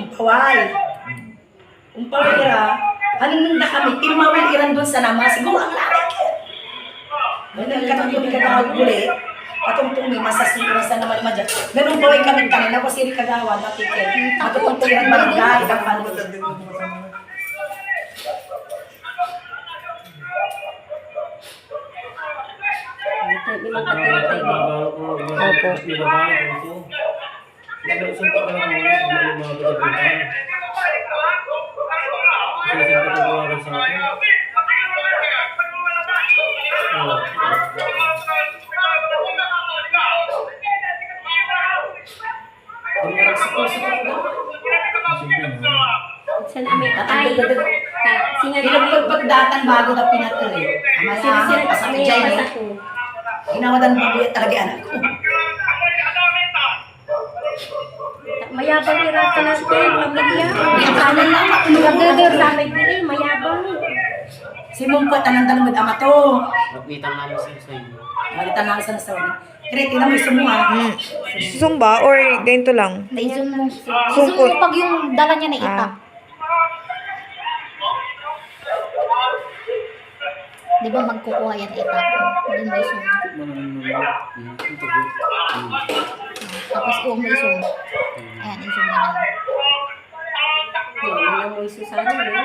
umpaway. Umpaway ira, hanin na kami, imawil iran doon sa nama, siguro ang lalaki. Ganun ka nang yung kagawag uli, patungtong may masasura sa naman madya. Ganun paway kami kanina, kasi rin kagawa, natikil. Patungtong iran barangay, ang panulit. Ito, limang katulad Opo. Sa namin, ay, singa Pinagpagpagdatan bago na pinatuloy. Pasakit may dyan basa eh. ko. Ginawadan mo talaga anak ko? Mayabang ni Rata na ito, pamilya. Yabanan lang Nagdadar sa amin eh, mayabang. Si Mungkot, anong mo ama to? Magkitang namin sa sa inyo. Malitan lang sa nasawa niya. Kaya tingnan mo yung sumuha. Hmm. Zumba or ganito lang? Naizon mo. Mo pag yung dala niya na itak. Ah. Di ba magkukuha yan itak? Doon may zoom. Tapos kung may zoom. Ayan, i-zoom mo lang. Yun, yun ang may susana, no?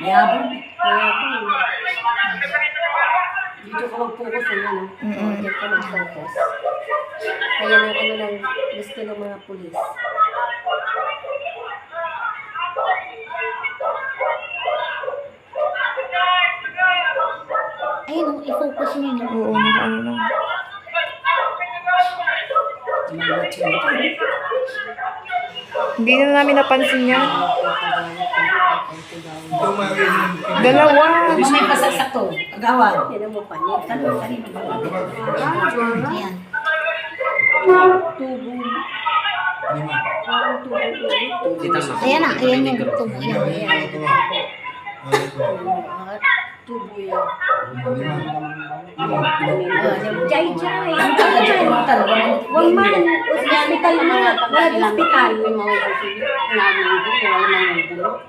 Mayabang. Mayabang. Dito ka mag-focus, ano, no? Oo, Dito ka mag-focus. Kaya ano lang gusto ng mga pulis. Ayun, oh, i-focus yun. Oo, ano lang. Siya. Hindi na namin napansin yan. Dalawa. Mamay pasaksak to. Kagawan. Yan ang mapanik. Tanong, kanina ba? Ayan. Tubo. Ayan na, ayan yung tubo yan. Ah, Tubo yan. Jai, jai. One man, hospital na. Wala di hospital.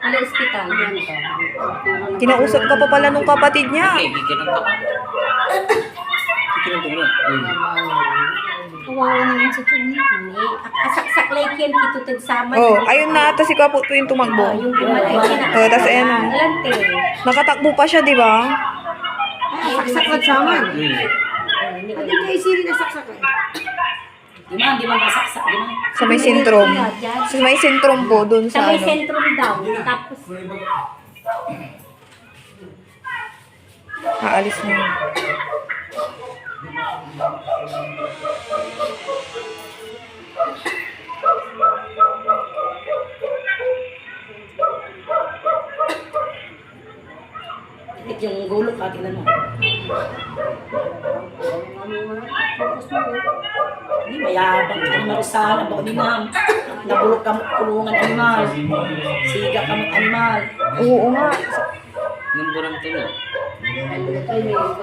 Wala hospital. Kinausap ka pa pala nung kapatid niya. Kaibigan ng tao. Ikinutulong. Kawawa naman si Chun niya. Asaksak like yan, kitutid sama. Oh, ayun na ata si Kaputo yung tumakbo. Yung pumalay siya. Oh, tas ayan na. Nakatakbo pa siya, di ba? Asaksak lang sama. Hindi kayo sili na saksak eh. Di ba, di ba kasaksak? Di? Sa may sintrom. Sa may sintrom po, dun Sa sa may ano. sentrum daw. Tapos, Aalis na yun. Ito yung gulo ka, tingnan mo. Hindi, mayabang. Ano marusahan, ang ni ma'am. Nabulok ka mo kulungan animal. Siga ka mo animal. Oo nga. Nung burang tulo. ay, may ibang